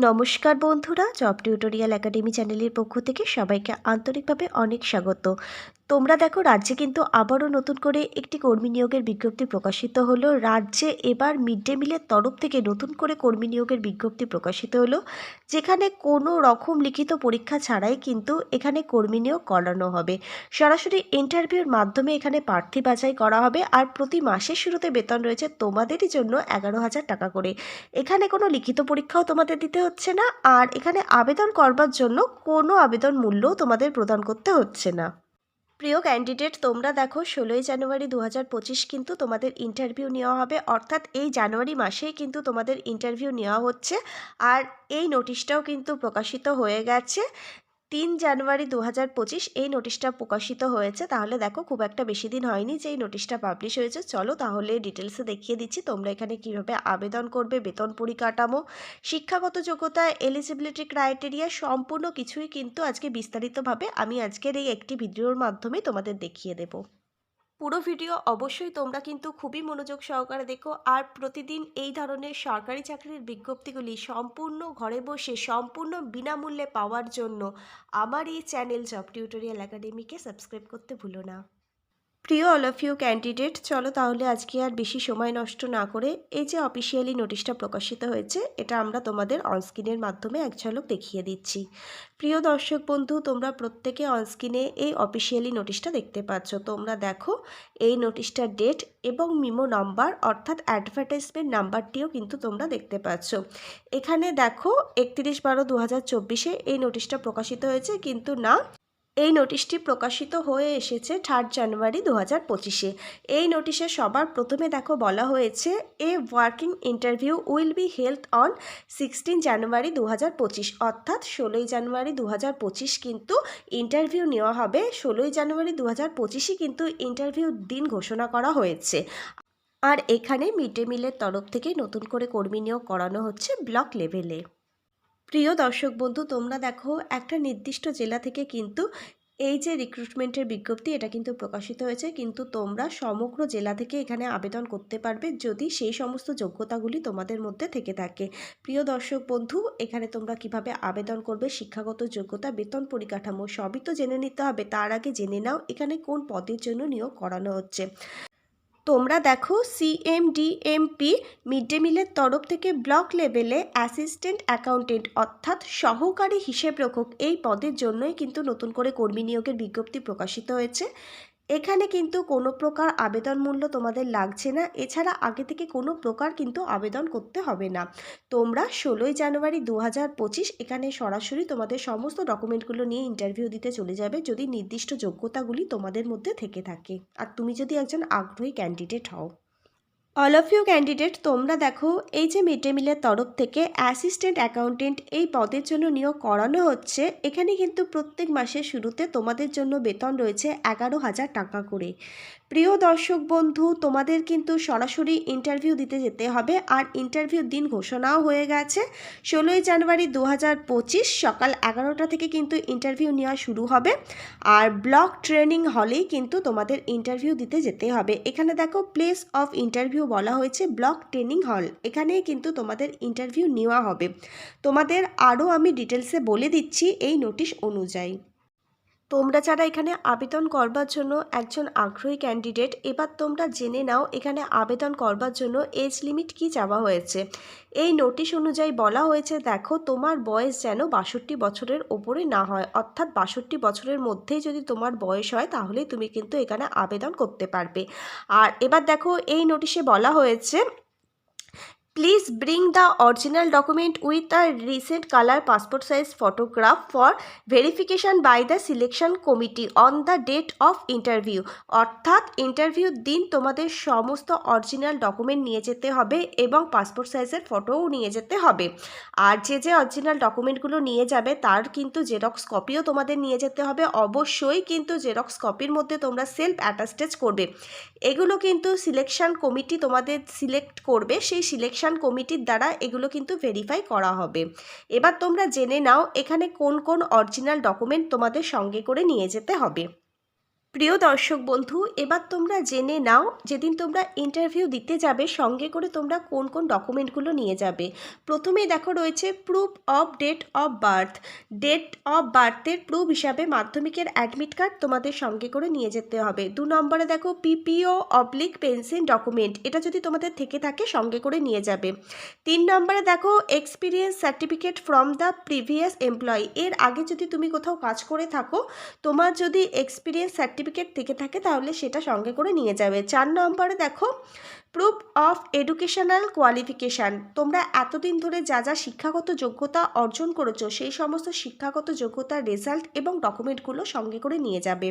নমস্কার বন্ধুরা job tutorial academy চ্যানেলের পক্ষ থেকে সবাইকে আন্তরিকভাবে অনেক স্বাগত। তোমরা দেখো, রাজ্যে কিন্তু আবারও নতুন করে একটি কর্মী নিয়োগের বিজ্ঞপ্তি প্রকাশিত হলো। রাজ্যে এবার মিড ডে মিলের তরফ থেকে নতুন করে কর্মী নিয়োগের বিজ্ঞপ্তি প্রকাশিত হলো, যেখানে কোনো রকম লিখিত পরীক্ষা ছাড়াই কিন্তু এখানে কর্মী নিয়োগ করানো হবে। সরাসরি ইন্টারভিউর মাধ্যমে এখানে প্রার্থী বাছাই করা হবে আর প্রতি মাসের শুরুতে বেতন রয়েছে তোমাদেরই জন্য এগারো হাজার টাকা করে। এখানে কোনো লিখিত পরীক্ষাও তোমাদের দিতে হচ্ছে না, আর এখানে আবেদন করবার জন্য কোনো আবেদন মূল্যও তোমাদের প্রদান করতে হচ্ছে না। প্রিয় ক্যান্ডিডেট তোমরা দেখো ষোলোই জানুয়ারি দু হাজার পঁচিশ কিন্তু তোমাদের ইন্টারভিউ নেওয়া হবে। অর্থাৎ এই জানুয়ারি মাসেই কিন্তু তোমাদের ইন্টারভিউ নেওয়া হচ্ছে। আর এই নোটিশটাও কিন্তু প্রকাশিত হয়ে গেছে। তিন জানুয়ারি দু হাজার পঁচিশ এই নোটিশটা প্রকাশিত হয়েছে। তাহলে দেখো খুব একটা বেশি দিন হয়নি যে এই নোটিশটা পাবলিশ হয়েছে। চলো তাহলে ডিটেলসে দেখিয়ে দিচ্ছি তোমরা এখানে কীভাবে আবেদন করবে, বেতন পরিকাঠামো, শিক্ষাগত যোগ্যতা এলিজিবিলিটি ক্রাইটেরিয়া সম্পূর্ণ কিছুই কিন্তু আজকে বিস্তারিতভাবে আমি আজকের এই একটি ভিডিওর মাধ্যমে তোমাদের দেখিয়ে দেবো। পুরো ভিডিও অবশ্যই তোমরা কিন্তু খুবই মনোযোগ সহকারে দেখো। আর প্রতিদিন এই ধরনের সরকারি চাকরির বিজ্ঞপ্তিগুলি সম্পূর্ণ ঘরে বসে, সম্পূর্ণ বিনামূল্যে পাওয়ার জন্য আমার এই চ্যানেল জব টিউটোরিয়াল একাডেমিকে সাবস্ক্রাইব করতে ভুলো না। প্রিয় অল অফ ইউ ক্যান্ডিডেট চলো তাহলে আজকে আর বেশি সময় নষ্ট না করে এই যে অফিসিয়ালি নোটিশটা প্রকাশিত হয়েছে, এটা আমরা তোমাদের অনস্ক্রিনের মাধ্যমে এক ঝলক দেখিয়ে দিচ্ছি। প্রিয় দর্শক বন্ধু, তোমরা প্রত্যেকে অনস্ক্রিনে এই অফিসিয়ালি নোটিশটা দেখতে পাচ্ছ। তোমরা দেখো এই নোটিশটার ডেট এবং মিমো নাম্বার অর্থাৎ অ্যাডভার্টাইজমেন্ট নাম্বারটিও কিন্তু তোমরা দেখতে পাচ্ছ। এখানে দেখো একত্রিশ বারো দু হাজার চব্বিশে এই নোটিশটা প্রকাশিত হয়েছে, কিন্তু না এই নোটিশটি প্রকাশিত হয়ে এসেছে থার্ড জানুয়ারি দু হাজার পঁচিশে। এই নোটিশে সবার প্রথমে দেখো বলা হয়েছে, a working interview will be held on sixteen January দু হাজার পঁচিশ। অর্থাৎ ষোলোই জানুয়ারি দু হাজার পঁচিশ কিন্তু ইন্টারভিউ নেওয়া হবে। ষোলোই জানুয়ারি দু হাজার পঁচিশই কিন্তু ইন্টারভিউ দিন ঘোষণা করা হয়েছে। আর এখানে মিড ডে মিলের তরফ থেকে নতুন করে কর্মী নিয়োগ করানো হচ্ছে ব্লক লেভেলে। প্রিয় দর্শক বন্ধু, তোমরা দেখো একটা নির্দিষ্ট জেলা থেকে কিন্তু এই যে রিক্রুটমেন্টের বিজ্ঞপ্তি, এটা কিন্তু প্রকাশিত হয়েছে। কিন্তু তোমরা সমগ্র জেলা থেকে এখানে আবেদন করতে পারবে যদি সেই সমস্ত যোগ্যতাগুলি তোমাদের মধ্যে থেকে থাকে। প্রিয় দর্শক বন্ধু, এখানে তোমরা কীভাবে আবেদন করবে, শিক্ষাগত যোগ্যতা, বেতন পরিকাঠামো সবই তো জেনে নিতে হবে। তার আগে জেনে নাও এখানে কোন পদের জন্য নিয়োগ করানো হচ্ছে। তোমরা দেখো সিএমডিএমপি মিড ডে মিলের তরফ থেকে ব্লক লেভেলে অ্যাসিস্ট্যান্ট অ্যাকাউন্টেন্ট অর্থাৎ সহকারী হিসেবরক্ষক এই পদের জন্যই কিন্তু নতুন করে কর্মী নিয়োগের বিজ্ঞপ্তি প্রকাশিত হয়েছে। এখানে কিন্তু কোনো প্রকার আবেদন মূল্য তোমাদের লাগছে না। এছাড়া আগে থেকে কোনো প্রকার কিন্তু আবেদন করতে হবে না। তোমরা ষোলোই জানুয়ারি দু হাজার পঁচিশ এখানে সরাসরি তোমাদের সমস্ত ডকুমেন্টগুলো নিয়ে ইন্টারভিউ দিতে চলে যাবে যদি নির্দিষ্ট যোগ্যতাগুলি তোমাদের মধ্যে থেকে থাকে। আর তুমি যদি একজন আগ্রহী ক্যান্ডিডেট হও। অল অফ ইউ ক্যান্ডিডেট তোমরা দেখো, এই যে মিড ডে মিলের তরফ থেকে অ্যাসিস্ট্যান্ট অ্যাকাউন্টেন্ট এই পদের জন্য নিয়োগ করানো হচ্ছে। এখানে কিন্তু প্রত্যেক মাসের শুরুতে তোমাদের জন্য বেতন রয়েছে এগারো হাজার টাকা করে। প্রিয় দর্শক বন্ধু, তোমাদের কিন্তু সরাসরি ইন্টারভিউ দিতে যেতে হবে আর ইন্টারভিউ দিন ঘোষণাও হয়ে গেছে। ষোলোই জানুয়ারি দু হাজার পঁচিশ সকাল এগারোটা থেকে কিন্তু ইন্টারভিউ নেওয়া শুরু হবে আর ব্লক ট্রেনিং হলেই কিন্তু তোমাদের ইন্টারভিউ দিতে যেতে হবে। এখানে দেখো প্লেস অফ ইন্টারভিউ বলা হয়েছে ব্লক ট্রেনিং হল এখানেই কিন্তু তোমাদের ইন্টারভিউ নেওয়া হবে। তোমাদের আরও আমি ডিটেলসে বলে দিচ্ছি এই নোটিশ অনুযায়ী। তোমরা যারা এখানে আবেদন করবার জন্য একজন আগ্রহী ক্যান্ডিডেট এবার তোমরা জেনে নাও এখানে আবেদন করবার জন্য এজ লিমিট কি চাওয়া হয়েছে। এই নোটিশ অনুযায়ী বলা হয়েছে, দেখো তোমার বয়স যেন বাষট্টি বছরের ওপরে না হয়। অর্থাৎ বাষট্টি বছরের মধ্যেই যদি তোমার বয়স হয় তাহলেই তুমি কিন্তু এখানে আবেদন করতে পারবে। আর এবার দেখো এই নোটিশে বলা হয়েছে Please bring the original document with a recent colour passport size photograph for verification by the selection committee on the date of interview অর্থাৎ ইন্টারভিউর দিন তোমাদের সমস্ত অরিজিনাল ডকুমেন্ট নিয়ে যেতে হবে এবং পাসপোর্ট সাইজের ফটোও নিয়ে যেতে হবে। আর যে যে অরিজিনাল ডকুমেন্টগুলো নিয়ে যাবে, তার কিন্তু জেরক্স কপিও তোমাদের নিয়ে যেতে হবে। অবশ্যই কিন্তু জেরক্স কপির মধ্যে তোমরা সেলফ অ্যাটাস্টেজ করবে। এগুলো কিন্তু সিলেকশন কমিটি তোমাদের সিলেক্ট করবে। সেই সিলেকশন কমিটির দ্বারা এগুলো কিন্তু ভেরিফাই করা হবে। এবার তোমরা জেনে নাও এখানে কোন কোন অরিজিনাল ডকুমেন্ট তোমাদের সঙ্গে করে নিয়ে যেতে হবে। প্রিয় দর্শক বন্ধু, এবার তোমরা জেনে নাও যেদিন তোমরা ইন্টারভিউ দিতে যাবে, সঙ্গে করে তোমরা কোন কোন ডকুমেন্টগুলো নিয়ে যাবে। প্রথমেই দেখো রয়েছে proof of date of birth date of বার্থের proof হিসাবে মাধ্যমিকের অ্যাডমিট কার্ড তোমাদের সঙ্গে করে নিয়ে যেতে হবে। দু নম্বরে দেখো পিপিও অবলিক পেনশন ডকুমেন্ট এটা যদি তোমাদের থেকে থাকে সঙ্গে করে নিয়ে যাবে। তিন নম্বরে দেখো experience certificate from the previous employee এর আগে যদি তুমি কোথাও কাজ করে থাকো, তোমার যদি এক্সপিরিয়েন্স সার্টিফিকেট থেকে থাকে, তাহলে সেটা সঙ্গে করে নিয়ে যাবে। চার নম্বরে দেখো প্রুফ অফ এডুকেশনাল কোয়ালিফিকেশান তোমরা এতদিন ধরে যা যা শিক্ষাগত যোগ্যতা অর্জন করেছ, সেই সমস্ত শিক্ষাগত যোগ্যতার রেজাল্ট এবং ডকুমেন্টগুলো সঙ্গে করে নিয়ে যাবে।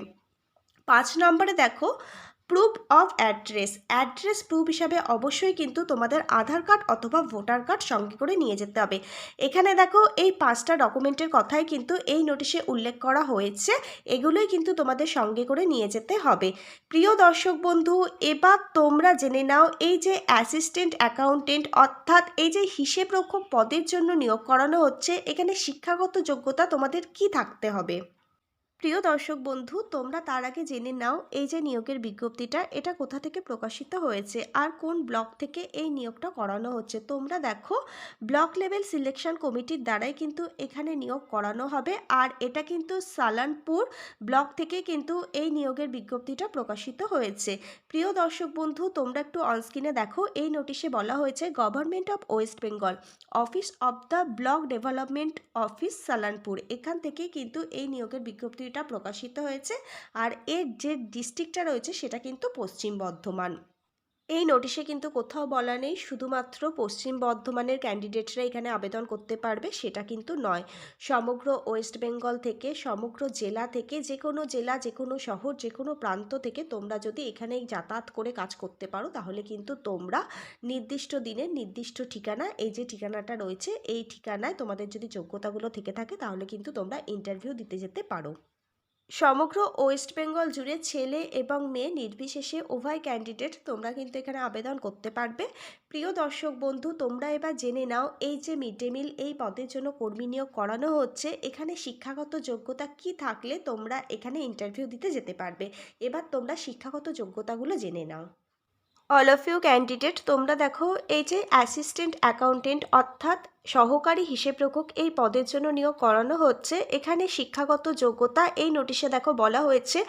পাঁচ নম্বরে দেখো proof of address address proof হিসাবে অবশ্যই কিন্তু তোমাদের আধার কার্ড অথবা ভোটার কার্ড সঙ্গে করে নিয়ে যেতে হবে। এখানে দেখো, এই পাঁচটা ডকুমেন্টের কথাই কিন্তু এই নোটিশে উল্লেখ করা হয়েছে। এগুলোই কিন্তু তোমাদের সঙ্গে করে নিয়ে যেতে হবে। প্রিয় দর্শক বন্ধু, এবার তোমরা জেনে নাও, এই যে অ্যাসিস্ট্যান্ট অ্যাকাউন্টেন্ট অর্থাৎ এই যে হিসেব রক্ষক পদের জন্য নিয়োগ করানো হচ্ছে, এখানে শিক্ষাগত যোগ্যতা তোমাদের কি থাকতে হবে? প্রিয় দর্শক বন্ধু, তোমরা তার আগে জেনে নাও এই যে নিয়োগের বিজ্ঞপ্তিটা, এটা কোথা থেকে প্রকাশিত হয়েছে আর কোন ব্লক থেকে এই নিয়োগটা করানো হচ্ছে। তোমরা দেখো, ব্লক লেভেল সিলেকশন কমিটির দ্বারাই কিন্তু এখানে নিয়োগ করানো হবে আর এটা কিন্তু সালানপুর ব্লক থেকে কিন্তু এই নিয়োগের বিজ্ঞপ্তিটা প্রকাশিত হয়েছে। প্রিয় দর্শক বন্ধু, তোমরা একটু অনস্ক্রিনে দেখো, এই নোটিশে বলা হয়েছে, government of West Bengal, office of the block development office Salanpur. এখান থেকে কিন্তু এই নিয়োগের বিজ্ঞপ্তিটা প্রকাশিত হয়েছে আর এর যে ডিস্ট্রিক্টটা রয়েছে সেটা কিন্তু পশ্চিম বর্ধমান। এই নোটিশে কিন্তু কোথাও বলা নেই, শুধুমাত্র পশ্চিম বর্ধমানের ক্যান্ডিডেটরা এখানে আবেদন করতে পারবে সেটা কিন্তু নয়। সমগ্র ওয়েস্ট বেঙ্গল থেকে, সমগ্র জেলা থেকে, যে কোনো জেলা, যে কোনো শহর, যে কোনো প্রান্ত থেকে তোমরা যদি এখানে যাতায়াত করে কাজ করতে পারো, তাহলে কিন্তু তোমরা নির্দিষ্ট দিনের নির্দিষ্ট ঠিকানা, এই যে ঠিকানাটা রয়েছে, এই ঠিকানায় তোমাদের যদি যোগ্যতাগুলো থেকে থাকে, তাহলে কিন্তু তোমরা ইন্টারভিউ দিতে যেতে পারো। সমগ্র ওয়েস্ট বেঙ্গল জুড়ে ছেলে এবং মেয়ে নির্বিশেষে উভয় ক্যান্ডিডেট তোমরা কিন্তু এখানে আবেদন করতে পারবে। প্রিয় দর্শক বন্ধু, তোমরা এবার জেনে নাও এই যে মিড ডে মিল এই পদের জন্য কর্মী নিয়োগ করানো হচ্ছে। এখানে শিক্ষাগত যোগ্যতা কি থাকলে তোমরা এখানে ইন্টারভিউ দিতে যেতে পারবে? এবার তোমরা শিক্ষাগত যোগ্যতাগুলো জেনে নাও। অল অফ ইউ ক্যান্ডিডেট তোমরা দেখো এই যে অ্যাসিস্ট্যান্ট অ্যাকাউন্টেন্ট অর্থাৎ সহকারী হিসেব রক্ষক এই পদের জন্য নিয়োগ করানো হচ্ছে। এখানে শিক্ষাগত যোগ্যতা এই নোটিশে দেখো বলা হয়েছে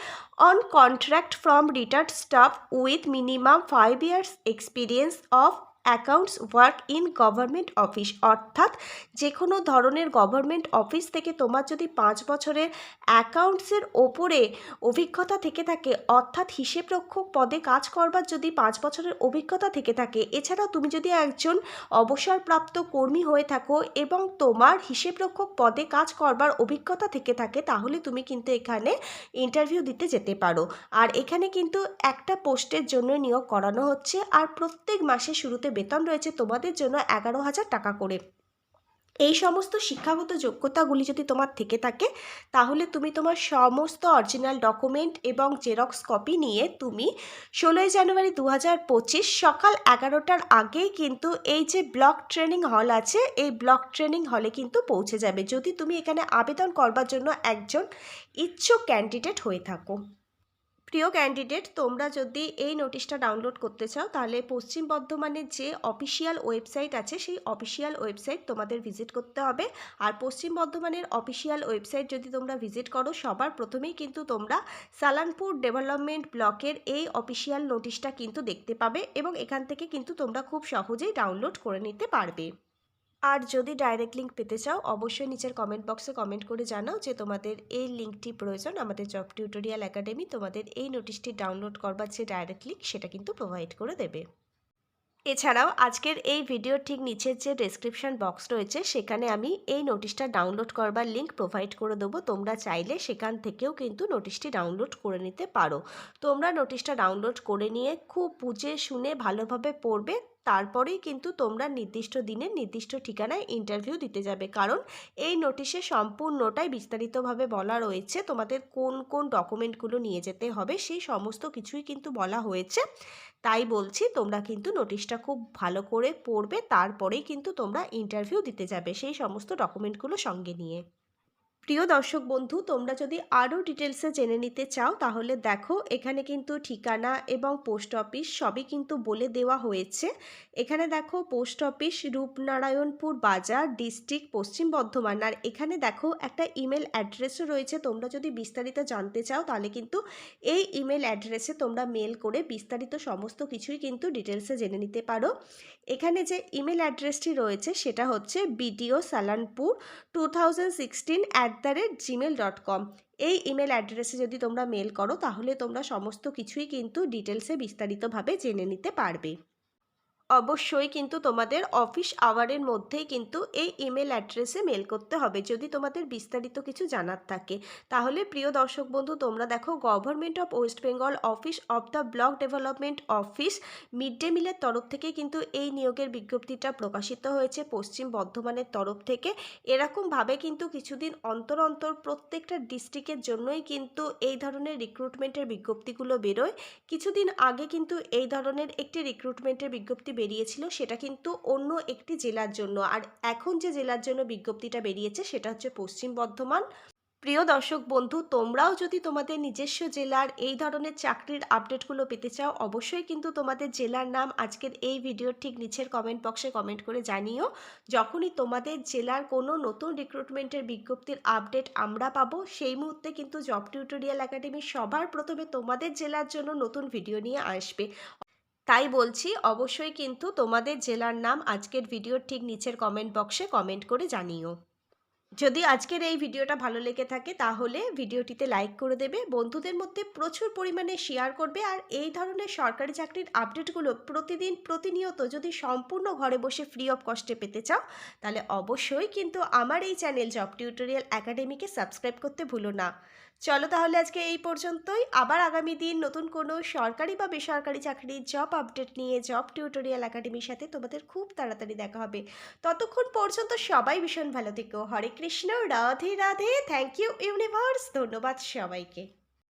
on contract from retired staff with minimum five years experience of accounts work in government office অর্থাৎ যে কোনো ধরনের গভর্নমেন্ট অফিস থেকে তোমার যদি পাঁচ বছরের অ্যাকাউন্টসের ওপরে অভিজ্ঞতা থেকে থাকে, অর্থাৎ হিসেবরক্ষক পদে কাজ করবার যদি পাঁচ বছরের অভিজ্ঞতা থেকে থাকে, এছাড়াও তুমি যদি একজন অবসরপ্রাপ্ত কর্মী হয়ে থাকো এবং তোমার হিসেবরক্ষক পদে কাজ করবার অভিজ্ঞতা থেকে থাকে, তাহলে তুমি কিন্তু এখানে ইন্টারভিউ দিতে যেতে পারো। আর এখানে কিন্তু একটা পোস্টের জন্য নিয়োগ করানো হচ্ছে। আর প্রত্যেক মাসে শুরুতে বেতন রয়েছে তোমাদের জন্য এগারো হাজার টাকা করে। এই সমস্ত শিক্ষাগত যোগ্যতাগুলি যদি তোমার থেকে থাকে, তাহলে তুমি তোমার সমস্ত অরিজিনাল ডকুমেন্ট এবং জেরক্স কপি নিয়ে তুমি ষোলোই জানুয়ারি দু হাজার পঁচিশ সকাল এগারোটার আগেই কিন্তু এই যে ব্লক ট্রেনিং হল আছে, এই ব্লক ট্রেনিং হলে কিন্তু পৌঁছে যাবে। যদি তুমি এখানে আবেদন করবার জন্য একজন ইচ্ছুক ক্যান্ডিডেট হয়ে থাকো। প্রিয় ক্যান্ডিডেট তোমরা যদি এই নোটিশটা ডাউনলোড করতে চাও, তাহলে পশ্চিম বর্ধমানের যে অফিসিয়াল ওয়েবসাইট আছে, সেই অফিসিয়াল ওয়েবসাইট তোমাদের ভিজিট করতে হবে। আর পশ্চিম বর্ধমানের অফিসিয়াল ওয়েবসাইট যদি তোমরা ভিজিট করো, সবার প্রথমেই কিন্তু তোমরা সালানপুর ডেভেলপমেন্ট ব্লকের এই অফিসিয়াল নোটিশটা কিন্তু দেখতে পাবে এবং এখান থেকে কিন্তু তোমরা খুব সহজেই ডাউনলোড করে নিতে পারবে। আর যদি ডাইরেক্ট লিঙ্ক পেতে চাও, অবশ্যই নিচের কমেন্ট বক্সে কমেন্ট করে জানাও যে তোমাদের এই লিঙ্কটি প্রয়োজন। আমাদের জব টিউটোরিয়াল একাডেমি তোমাদের এই নোটিশটি ডাউনলোড করবার যে ডাইরেক্ট লিঙ্ক সেটা কিন্তু প্রোভাইড করে দেবে। এছাড়াও আজকের এই ভিডিওর ঠিক নিচের যে ডেসক্রিপশন বক্স রয়েছে, সেখানে আমি এই নোটিশটা ডাউনলোড করবার লিঙ্ক প্রোভাইড করে দেবো। তোমরা চাইলে সেখান থেকেও কিন্তু নোটিশটি ডাউনলোড করে নিতে পারো। তোমরা নোটিশটা ডাউনলোড করে নিয়ে খুব বুঝে শুনে ভালোভাবে পড়বে। তারপরেই কিন্তু তোমরা নির্দিষ্ট দিনে নির্দিষ্ট ঠিকানায় ইন্টারভিউ দিতে যাবে। কারণ এই নোটিশে সম্পূর্ণটাই বিস্তারিতভাবে বলা রয়েছে। তোমাদের কোন কোন ডকুমেন্টগুলো নিয়ে যেতে হবে সেই সমস্ত কিছুই কিন্তু বলা হয়েছে। তাই বলছি, তোমরা কিন্তু নোটিশটা খুব ভালো করে পড়বে, তারপরেই কিন্তু তোমরা ইন্টারভিউ দিতে যাবে সেই সমস্ত ডকুমেন্টগুলো সঙ্গে নিয়ে। প্রিয় দর্শক বন্ধু, তোমরা যদি আরও ডিটেলসে জেনে নিতে চাও, তাহলে দেখো এখানে কিন্তু ঠিকানা এবং পোস্ট অফিস সবই কিন্তু বলে দেওয়া হয়েছে। এখানে দেখো পোস্ট অফিস রূপনারায়ণপুর বাজার ডিস্ট্রিক্ট পশ্চিম বর্ধমান। আর এখানে দেখো একটা ইমেল অ্যাড্রেসও রয়েছে, তোমরা যদি বিস্তারিত জানতে চাও, তাহলে কিন্তু এই ইমেল অ্যাড্রেসে তোমরা মেল করে বিস্তারিত সমস্ত কিছুই কিন্তু ডিটেলসে জেনে নিতে পারো। এখানে যে ইমেল অ্যাড্রেসটি রয়েছে, সেটা হচ্ছে BDO Salanpur two thousand sixteen at the rate Gmail dot com এই ইমেল অ্যাড্রেসে যদি তোমরা মেল করো, তাহলে তোমরা সমস্ত কিছুই কিন্তু ডিটেলসে বিস্তারিতভাবে জেনে নিতে পারবে। অবশ্যই কিন্তু তোমাদের অফিস আওয়ারের মধ্যেই কিন্তু এই ইমেল অ্যাড্রেসে মেল করতে হবে। যদি তোমাদের বিস্তারিত কিছু জানার থাকে, তাহলে প্রিয় দর্শক বন্ধু, তোমরা দেখো government of West Bengal office of the block development office mid day মিলের তরফ থেকে কিন্তু এই নিয়োগের বিজ্ঞপ্তিটা প্রকাশিত হয়েছে পশ্চিম বর্ধমানের তরফ থেকে। এরকমভাবে কিন্তু কিছুদিন অন্তর অন্তর প্রত্যেকটা ডিস্ট্রিক্টের জন্যই কিন্তু এই ধরনের রিক্রুটমেন্টের বিজ্ঞপ্তিগুলো বেরোয়। কিছুদিন আগে কিন্তু এই ধরনের একটি রিক্রুটমেন্টের বিজ্ঞপ্তি বেরিয়েছিল সেটা কিন্তু অন্য একটি জেলার জন্য। আর এখন যে জেলার জন্য বিজ্ঞপ্তিটা বেরিয়েছে সেটা হচ্ছে পশ্চিম বর্ধমান। প্রিয় দর্শক বন্ধু, তোমরাও যদি তোমাদের নিজস্ব জেলার এই ধরনের চাকরির আপডেটগুলো পেতে চাও, অবশ্যই কিন্তু তোমাদের জেলার নাম আজকের এই ভিডিওর ঠিক নিচের কমেন্ট বক্সে কমেন্ট করে জানিও। যখনই তোমাদের জেলার কোনো নতুন রিক্রুটমেন্টের বিজ্ঞপ্তির আপডেট আমরা পাবো, সেই মুহূর্তে কিন্তু জব টিউটোরিয়াল একাডেমি সবার প্রথমে তোমাদের জেলার জন্য নতুন ভিডিও নিয়ে আসবে। তাই বলছি, অবশ্যই কিন্তু তোমাদের জেলার নাম আজকের ভিডিওর ঠিক নিচের কমেন্ট বক্সে কমেন্ট করে জানিও। যদি আজকের এই ভিডিওটা ভালো লেগে থাকে, তাহলে ভিডিওটিতে লাইক করে দেবে। বন্ধুদের মধ্যে প্রচুর পরিমাণে শেয়ার করবে। আর এই ধরনের সরকারি চাকরির আপডেটগুলো প্রতিদিন, প্রতিনিয়ত যদি সম্পূর্ণ ঘরে বসে ফ্রি অফ কস্টে পেতে চাও, তাহলে অবশ্যই কিন্তু আমার এই চ্যানেল জব টিউটোরিয়াল একাডেমিকে সাবস্ক্রাইব করতে ভুলো না। চলো তাহলে আজকে এই পর্যন্তই। আবার আগামী দিন নতুন কোনো সরকারি বা বেসরকারি চাকরির জব আপডেট নিয়ে জব টিউটোরিয়াল একাডেমির সাথে তোমাদের খুব তাড়াতাড়ি দেখা হবে। ততক্ষণ পর্যন্ত সবাই ভীষণ ভালো থেকো। Hare Krishna, Radhe Radhe. Thank you universe ধন্যবাদ সবাইকে।